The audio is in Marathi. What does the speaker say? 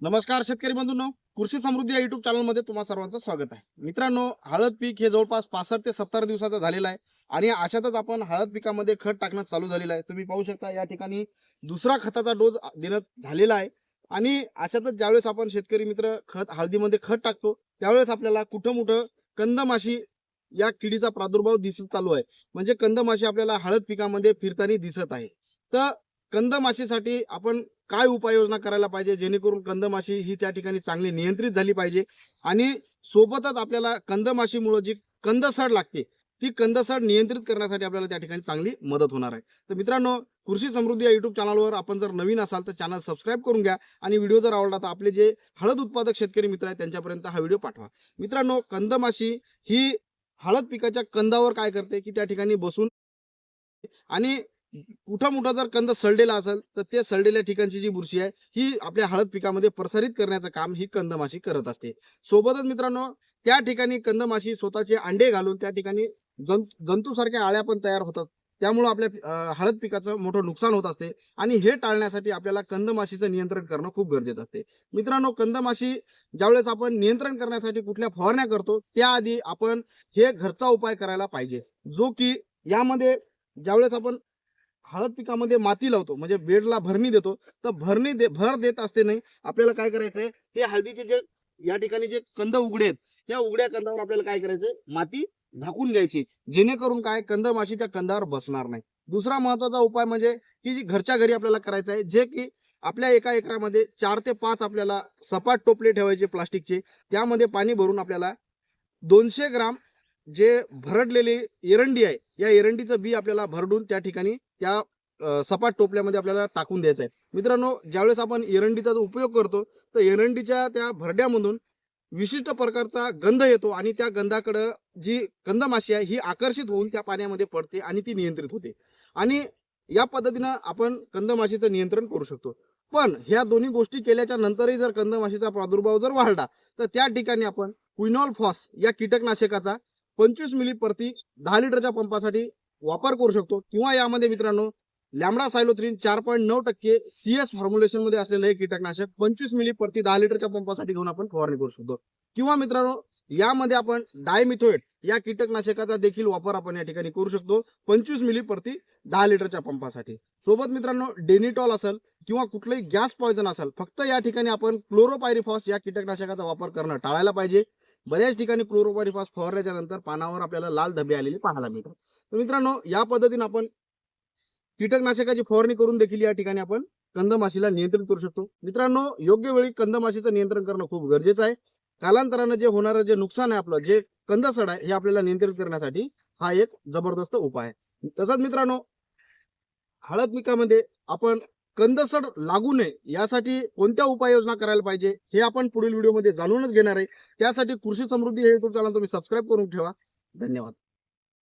नमस्कार शेतकरी बंधूंनो कृषी समृद्धी या युट्यूब चॅनलमध्ये तुम्हाला सर्वांचं स्वागत आहे. मित्रांनो हळद पीक हे जवळपास पासष्ट ते सत्तर दिवसाचं झालेलं आहे आणि अशातच आपण हळद पिकामध्ये खत टाकणं चालू झालेलं आहे. तुम्ही पाहू शकता या ठिकाणी दुसरा खताचा डोस देण्यात झालेला आहे. आणि अशातच ज्यावेळेस आपण शेतकरी मित्र खत हळदीमध्ये खत टाकतो त्यावेळेस आपल्याला कुठं मोठं कंदमाशी या किडीचा प्रादुर्भाव दिसत चालू आहे. म्हणजे कंदमाशी आपल्याला हळद पिकामध्ये फिरताना दिसत आहे. तर कंदमाशीसाठी आपण काय उपाययोजना करायला पाहिजे? जेणेकरून कंदमाशी ही त्या ठिकाणी चांगली नियंत्रित झाली पाहिजे आणि सोबतच आपल्याला कंदमाशीमुळे जी कंदसड लागते ती कंदसड नियंत्रित करण्यासाठी आपल्याला त्या ठिकाणी चांगली मदत होणार आहे. तर मित्रांनो कृषी समृद्धी या युट्यूब चॅनलवर आपण जर नवीन असाल तर चॅनल सबस्क्राईब करून घ्या आणि व्हिडिओ जर आवडला तर आपले जे हळद उत्पादक शेतकरी मित्र आहेत त्यांच्यापर्यंत हा व्हिडिओ पाठवा. मित्रांनो कंदमाशी ही हळद पिकाच्या कंदावर काय करते? की त्या ठिकाणी बसून आणि कुठं मोठा जर कंद सडलेला असेल तर ते सडलेल्या ठिकाणची जी बुरशी आहे ही आपल्या हळद पिकामध्ये प्रसारित करण्याचं काम ही कंदमाशी करत असते. सोबतच मित्रांनो त्या ठिकाणी कंदमाशी स्वतःचे अंडे घालून त्या ठिकाणी जंत जंतूसारख्या आळ्या पण तयार होतात. त्यामुळं आपल्या हळद पिकाचं मोठं नुकसान होत असते आणि हे टाळण्यासाठी आपल्याला कंदमाशीचं नियंत्रण करणं खूप गरजेचं असते. मित्रांनो कंदमाशी ज्यावेळेस आपण नियंत्रण करण्यासाठी कुठल्या फवारण्या करतो त्याआधी आपण हे घरचा उपाय करायला पाहिजे. जो की यामध्ये ज्यावेळेस आपण हळद पिकामध्ये माती लावतो म्हणजे बेडला भरणी देतो. तर भरणी दे भर देत असते नाही आपल्याला काय करायचंय हे हळदीचे जे या ठिकाणी जे कंद उघडे आहेत त्या उघड्या कंदावर आपल्याला काय करायचंय माती झाकून घ्यायची. जेणेकरून काय कंद माशी त्या कंदावर बसणार नाही. दुसरा महत्त्वाचा उपाय म्हणजे की जी घरच्या घरी आपल्याला करायचं आहे जे की आपल्या एका एकरामध्ये चार ते पाच आपल्याला सपाट टोपले ठेवायचे प्लास्टिकचे त्यामध्ये पाणी भरून आपल्याला दोनशे ग्राम जे भरडलेली एरंडी आहे या एरंडीचं बी आपल्याला भरडून त्या ठिकाणी त्या सपाट टोपल्यामध्ये आपल्याला टाकून द्यायचं आहे. मित्रांनो ज्यावेळेस आपण एरंडीचा जो उपयोग करतो तर एरंडीच्या त्या भरड्यामधून विशिष्ट प्रकारचा गंध येतो आणि त्या गंधाकडं जी कंदमाशी आहे ही आकर्षित होऊन त्या पाण्यामध्ये पडते आणि ती नियंत्रित होते. आणि या पद्धतीनं आपण कंदमाशीचं नियंत्रण करू शकतो. पण ह्या दोन्ही गोष्टी केल्याच्या नंतरही जर कंदमाशीचा प्रादुर्भाव जर वाढला तर त्या ठिकाणी आपण क्विनॉल फॉस या कीटकनाशकाचा पंचवीस मिली प्रति दहा लिटरच्या पंपासाठी वापर करू शकतो. किंवा यामध्ये मित्रांनो लॅमडा सायलोथ्रीन चार पॉईंट नऊ टक्के सीएस फॉर्म्युलेशनमध्ये असलेलं हे कीटकनाशक पंचवीस मिली प्रति दहा लिटरच्या पंपासाठी घेऊन आपण फवारणी करू शकतो. किंवा मित्रांनो यामध्ये आपण डायमिथोएट या कीटकनाशकाचा देखील वापर आपण या ठिकाणी करू शकतो पंचवीस मिली प्रति दहा लिटरच्या पंपासाठी. सोबत मित्रांनो डेनिटॉल असेल किंवा कुठलंही गॅस पॉयझन असेल फक्त या ठिकाणी आपण क्लोरोपायरिफॉस या कीटकनाशकाचा वापर करणं टाळायला पाहिजे. बऱ्याच ठिकाणी क्लोरोपायरिफॉस फवारल्याच्या नंतर पानावर आपल्याला लाल धबे आलेले पाहायला मिळतात. तर मित्रांनो या पद्धतीने आपण कीटकनाशकाची फवारणी करून देखील या ठिकाणी आपण कंदमाशीला नियंत्रित करू शकतो. मित्रांनो योग्य वेळी कंदमाशीचं नियंत्रण करणं खूप गरजेचं आहे. कालांतरानं जे होणारं जे नुकसान आहे आपलं जे कंदसड आहे हे आपल्याला नियंत्रित करण्यासाठी हा एक जबरदस्त उपाय आहे. तसंच मित्रांनो हळद पिकामध्ये आपण कंदसर लागू नये यासाठी कोणत्या उपाययोजना करायला पाहिजे हे आपण पुढील व्हिडिओमध्ये जाणूनच घेणार आहे. त्यासाठी कृषी समृद्धी हे युट्यूब चॅनल तुम्ही सबस्क्राईब करून ठेवा. धन्यवाद.